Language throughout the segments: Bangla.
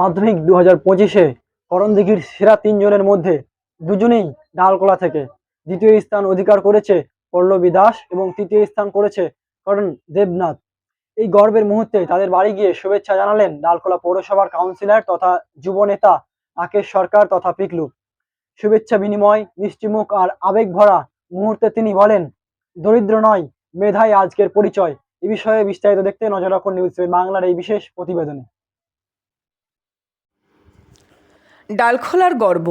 মাধ্যমিক দু হাজার পঁচিশে করণদিঘির সেরা তিনজনের মধ্যে দুজনেই ডালকোলা থেকে। দ্বিতীয় স্থান অধিকার করেছে পল্লবী দাস এবং তৃতীয় স্থান করেছে করণ দেবনাথ। এই গর্বের মুহূর্তে তাদের বাড়ি গিয়ে শুভেচ্ছা জানালেন ডালকোলা পৌরসভার কাউন্সিলর তথা যুব নেতা রাকেশ সরকার তথা পিকলু। শুভেচ্ছা বিনিময় মিষ্টিমুখ আর আবেগ ভরা মুহূর্তে তিনি বলেন, দরিদ্র নয়, মেধাই আজকের পরিচয়। এ বিষয়ে বিস্তারিত দেখতে নজর রাখুন নিউজ বাংলার এই বিশেষ প্রতিবেদনে। ডালখোলার গর্ব।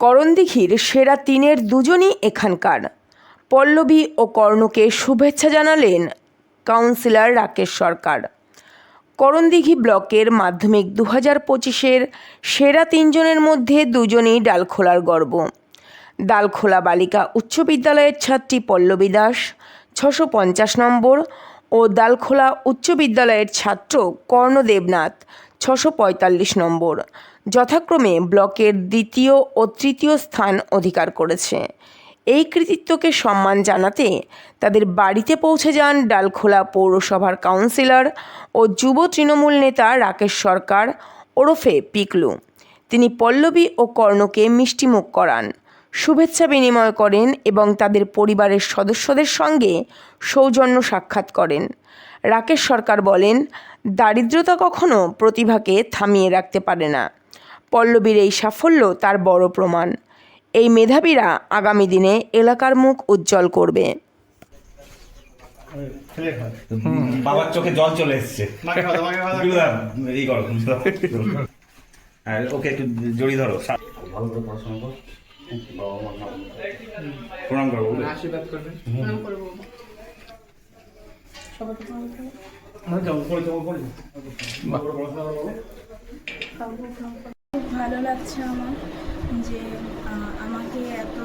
করণদিঘির সেরা তিনের দুজনই এখানকার। পল্লবী ও কর্ণকে শুভেচ্ছা জানালেন কাউন্সিলর রাকেশ সরকার। করণদিঘি ব্লকের মাধ্যমিক দু হাজার পঁচিশের সেরা তিনজনের মধ্যে দুজনই ডালখোলার গর্ব। ডালখোলা বালিকা উচ্চ বিদ্যালয়ের ছাত্রী পল্লবী দাস ছশো পঞ্চাশ নম্বর ও ডালখোলা উচ্চ বিদ্যালয়ের ছাত্র কর্ণ দেবনাথ ছশো পঁয়তাল্লিশ নম্বর। যথাক্রমে ব্লকের দ্বিতীয় ও তৃতীয় স্থান অধিকার করেছে। এই কৃতিত্বকে সম্মান জানাতে তাদের বাড়িতে পৌঁছে যান ডালখোলা পৌরসভার কাউন্সিলর ও যুব তৃণমূল নেতা রাকেশ সরকার, ওরফে পিকলু। তিনি পল্লবী ও কর্ণকে মিষ্টিমুখ করান। শুভেচ্ছা বিনিময় করেন এবং তাদের পরিবারের সদস্যদের সঙ্গে সৌজন্য সাক্ষাৎ করেন। রাকেশ সরকার বলেন দারিদ্রতা কখনো প্রতিভাকে থামিয়ে রাখতে পারে না। পল্লবীর এই সাফল্য তার বড় প্রমাণ। এই মেধাবীরা আগামী দিনে এলাকার মুখ উজ্জ্বল করবে। বাবার চোখে জল চলে এসছে। হ্যাঁ ওকে একটু জড়িয়ে ধরো সা- ভালো করে পড়াশোনা কর। বাবা মার নাম প্রণাম করো বলে। খুব ভালো লাগছে আমার যে আমাকে এত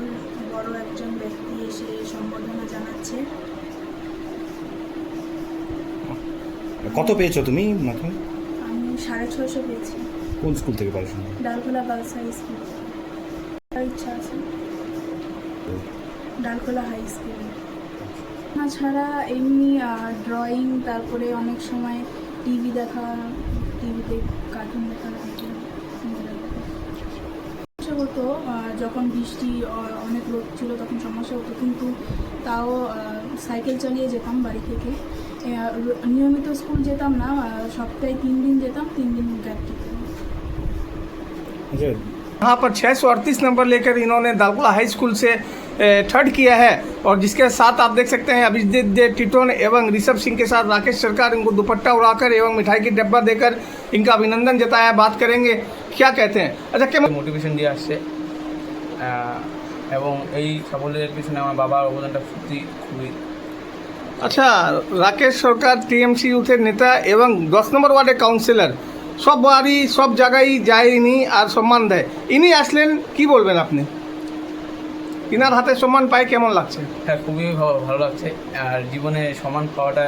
বড় একজন ব্যক্তি এসে সম্বোধনা জানাচ্ছে। কত পেয়েছ তুমি মাধ্যমিক আমি সাড়ে ছশো পেয়েছি। কোন স্কুল থেকে পড়াশোনা? Dalkhola girls high school. ইচ্ছা আছে। Dalkhola high school. তাছাড়া এমনি ড্রয়িং তারপরে অনেক সময় টিভি দেখা টিভিতে কার্টুন দেখা সমস্যা হতো আহ, যখন বৃষ্টি অ- অনেক রোদ ছিল তখন সমস্যা হতো কিন্তু তাও আহ, সাইকেল চালিয়ে যেতাম বাড়ি থেকে আহ, র- নিয়মিত স্কুল যেতাম না আহ, সপ্তাহে তিন দিন যেতাম তিন দিন গ্যাপ দিতাম আচ্ছা यहाँ पर छः सौ अड़तीस नंबर लेकर इन्होंने दालकुला हाई स्कूल से ए, थर्ड किया है और जिसके साथ आप देख सकते हैं अभिजीत दे टिटोन एवं ऋषभ सिंह के साथ राकेश सरकार इनको दुपट्टा उड़ाकर एवं मिठाई की डब्बा देकर इनका अभिनंदन जताया बात करेंगे क्या कहते हैं अच्छा क्या মোটিভেশন দিয়ে আসছে আহ, এবং এই সাফল্যের পিছনে আমার বাবার অবদানটা সত্যি খুবই আচ্ছা রাকেশ সরকার টিএমসি ইউথের নেতা এবং দশ নম্বর ওয়ার্ডের কাউন্সিলর সব বাড়ি সব জায়গায় যায় ইনি আর সম্মান দেয় ইনি আসলেন কি বলবেন আপনি ইনার হাতে সম্মান পাই কেমন লাগছে? হ্যাঁ খুবই ভালো ভালো লাগছে। আর জীবনে সম্মান পাওয়াটা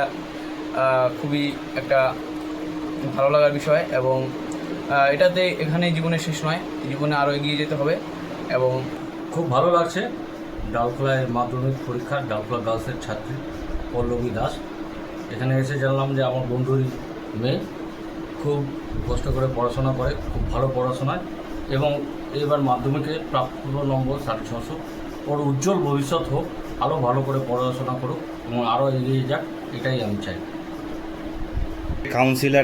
খুবই একটা ভালো লাগার বিষয় এবং এটাতে এখানে জীবনে শেষ নয় জীবনে আরও এগিয়ে যেতে হবে এবং খুব ভালো লাগছে। ডালখোলায় মাধ্যমিক পরীক্ষার ডালখোলা গার্লসের ছাত্রী পল্লবী দাস। এখানে এসে জানলাম যে আমার বন্ধুরই মেয়ে খুব কষ্ট করে পড়াশোনা করে খুব ভালো পড়াশোনায় এবং এবার মাধ্যমিকে প্রাপ্ত নম্বর সাড়ে ছশো। ওর উজ্জ্বল ভবিষ্যৎ হোক আরও ভালো করে পড়াশোনা করুক এবং আরও এগিয়ে যাক, এটাই আমি চাই। কাউন্সিলর